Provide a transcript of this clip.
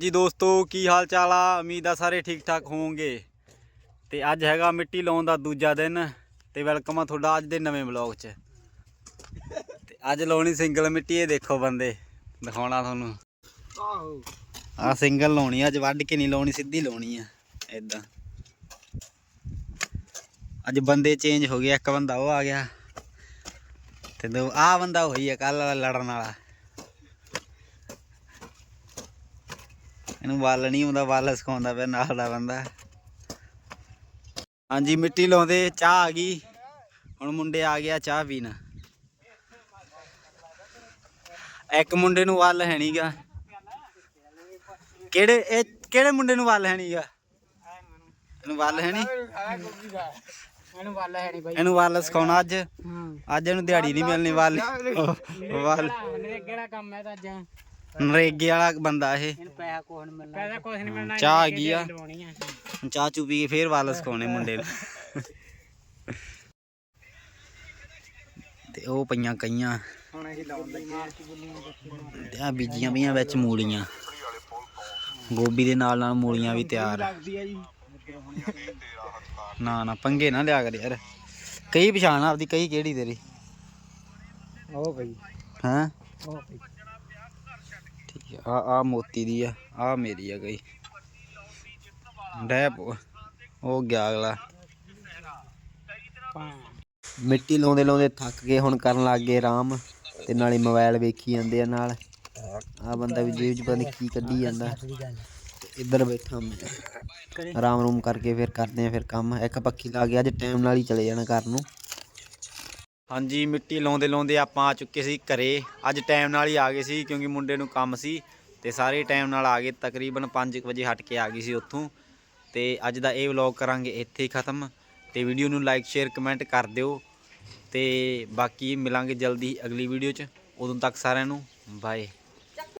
ਜੀ ਦੋਸਤੋ ਕੀ ਹਾਲ ਚਾਲ ਆ? ਉਮੀਦ ਆ ਸਾਰੇ ਠੀਕ ਠਾਕ ਹੋਵੋਗੇ। ਤੇ ਅੱਜ ਹੈਗਾ ਮਿੱਟੀ ਲਾਉਣ ਦਾ ਦੂਜਾ ਦਿਨ ਤੇ ਵੈਲਕਮ ਆ ਤੁਹਾਡਾ ਅੱਜ ਦੇ ਨਵੇਂ ਵਲੌਗ 'ਚ। ਤੇ ਅੱਜ ਲਾਉਣੀ ਸਿੰਗਲ ਮਿੱਟੀ ਇਹ ਦੇਖੋ ਬੰਦੇ ਦਿਖਾਉਣਾ ਤੁਹਾਨੂੰ। ਆਹੋ। ਆ ਸਿੰਗਲ ਲਾਉਣੀ ਅੱਜ ਵੱਢ ਕੇ ਨਹੀਂ ਲਾਉਣੀ ਸਿੱਧੀ ਲਾਉਣੀ ਆ ਇਦਾਂ ਅੱਜ ਬੰਦੇ ਚੇਂਜ ਹੋ ਗਏ ਇੱਕ ਬੰਦਾ ਉਹ ਆ ਗਿਆ। ਤੇ ਦੋ ਆ ਬੰਦਾ ਹੋਈ ਆ ਕੱਲ ਵਾਲਾ ਲੜਨ ਵਾਲਾ। ਇਹਨੂੰ ਵੱਲ ਨਹੀਂ ਆਉਂਦਾ ਵੱਲ ਸਿਖਾਉਂਦਾ ਪਿਆ ਨਾਲ ਦਾ ਬੰਦਾ। ਹਾਂਜੀ ਮਿੱਟੀ ਲਾਉਂਦੇ ਚਾਹ ਆ ਗਈ। ਹੁਣ ਮੁੰਡੇ ਆ ਗਿਆ ਚਾਹ ਪੀਣ। ਇੱਕ ਮੁੰਡੇ ਨੂੰ ਵੱਲ ਹੈ ਨਹੀਂਗਾ ਕਿਹੜੇ ਇਹ ਕਿਹੜੇ ਮੁੰਡੇ ਨੂੰ ਵੱਲ ਹੈ ਨਹੀਂਗਾ ਇਹਨੂੰ ਵੱਲ ਹੈ ਨਹੀਂ ਇਹਨੂੰ ਵੱਲ ਹੈ ਨਹੀਂ ਬਾਈ। ਇਹਨੂੰ ਵੱਲ ਸਿਖਾਉਣਾ ਅੱਜ? ਅੱਜ ਇਹਨੂੰ ਦਿਹਾੜੀ ਨਹੀਂ ਮਿਲਣੀ ਵੱਲ। ਵੱਲ। ਕਿਹੜਾ ਕੰਮ ਹੈ ਤਾਂ ਅੱਜ? ਨਰੇਗੇ ਵਾਲਾ ਬੰਦਾ ਇਹ। ਇਹਨੂੰ ਪੈਸਾ ਕੁਛ ਨਹੀਂ ਮਿਲਣਾ। ਪੈਸਾ ਕੁਛ ਨਹੀਂ ਮਿਲਣਾ ਚਾਹ ਆ। ਗਈ ਆ? ਚਾਹ ਚੂ ਪੀ ਕੇ ਫੇਰ ਵੱਲ ਸਿਖਾਉਣੇ ਮੁੰਡੇ ਨੂੰ। ਤੇ ਉਹ ਪਈਆਂ ਕਈਆਂ। ਹੁਣ ਅਸੀਂ ਲਾਉਣ ਲੱਗੇ ਤੇ ਆ ਬੀਜੀਆਂ ਪਈਆਂ ਵਿੱਚ ਮੂਲੀਆਂ। ਗੋਭੀ ਦੇ ਨਾਲ ਨਾਲ ਮੂਲੀਆਂ ਵੀ ਤਿਆਰ ਨਾ ਨਾ ਪੰਗੇ ਨਾ ਲਿਆ ਕਰ ਯਾਰ। ਕਈ ਪਛਾਣ ਆਪਦੀ ਕਈ ਕਿਹੜੀ ਤੇਰੀ? ਉਹ ਬਈ। ਹੈਂ? ਉਹ ਬਈ। ਆ ਆ ਮੋਤੀ ਦੀ ਆ ਆ ਮੇਰੀ ਆ ਗਈ। ਡੈਪ ਉਹ ਗਿਆ ਅਗਲਾ। ਮਿੱਟੀ ਲਾਉਂਦੇ ਲਾਉਂਦੇ ਥੱਕ ਗਏ, ਹੁਣ ਕਰਨ ਲੱਗ ਗਏ ਆਰਾਮ। ਤੇ ਨਾਲੇ ਮੋਬਾਈਲ ਵੇਖੀ ਜਾਂਦੇ ਆ ਨਾਲ। ਆ ਬੰਦਾ ਵੀ ਜੇਬ 'ਚ ਪਤਾ ਨਹੀਂ ਕੀ ਕੱਢੀ ਜਾਂਦਾ। ਤੇ ਇੱਧਰ ਬੈਠਾ ਮੈਂ। ਆਰਾਮ ਰੂਮ ਕਰਕੇ ਫਿਰ ਕਰਦੇ ਆ ਫਿਰ ਕੰਮ। ਇੱਕ ਪੱਖੀ ਲਾ ਗਿਆ ਅੱਜ ਟਾਈਮ ਨਾਲ ਹੀ ਚਲੇ ਜਾਣਾ ਘਰ ਨੂੰ। ਹਾਂਜੀ, ਮਿੱਟੀ ਲਾਉਂਦੇ ਲਾਉਂਦੇ ਆਪਾਂ ਆ ਚੁੱਕੇ ਸੀ ਘਰੇ। ਅੱਜ ਟਾਈਮ ਨਾਲ ਹੀ ਆ ਗਏ ਸੀ ਕਿਉਂਕਿ ਮੁੰਡੇ ਨੂੰ ਕੰਮ ਸੀ ਤੇ ਸਾਰੇ ਟਾਈਮ ਨਾਲ ਆ ਗਏ। ਤਕਰੀਬਨ 5 ਵਜੇ ਹਟ ਕੇ ਆ ਗਈ ਸੀ ਉੱਥੋਂ। ਤੇ ਅੱਜ ਦਾ ਇਹ ਵਲੌਗ ਕਰਾਂਗੇ ਇੱਥੇ ਹੀ ਖਤਮ। ਤੇ ਵੀਡੀਓ ਨੂੰ ਲਾਈਕ ਸ਼ੇਅਰ ਕਮੈਂਟ ਕਰ ਦਿਓ। ਤੇ ਬਾਕੀ ਮਿਲਾਂਗੇ ਜਲਦੀ ਅਗਲੀ ਵੀਡੀਓ 'ਚ। ਉਦੋਂ ਤੱਕ ਸਾਰਿਆਂ ਨੂੰ ਬਾਏ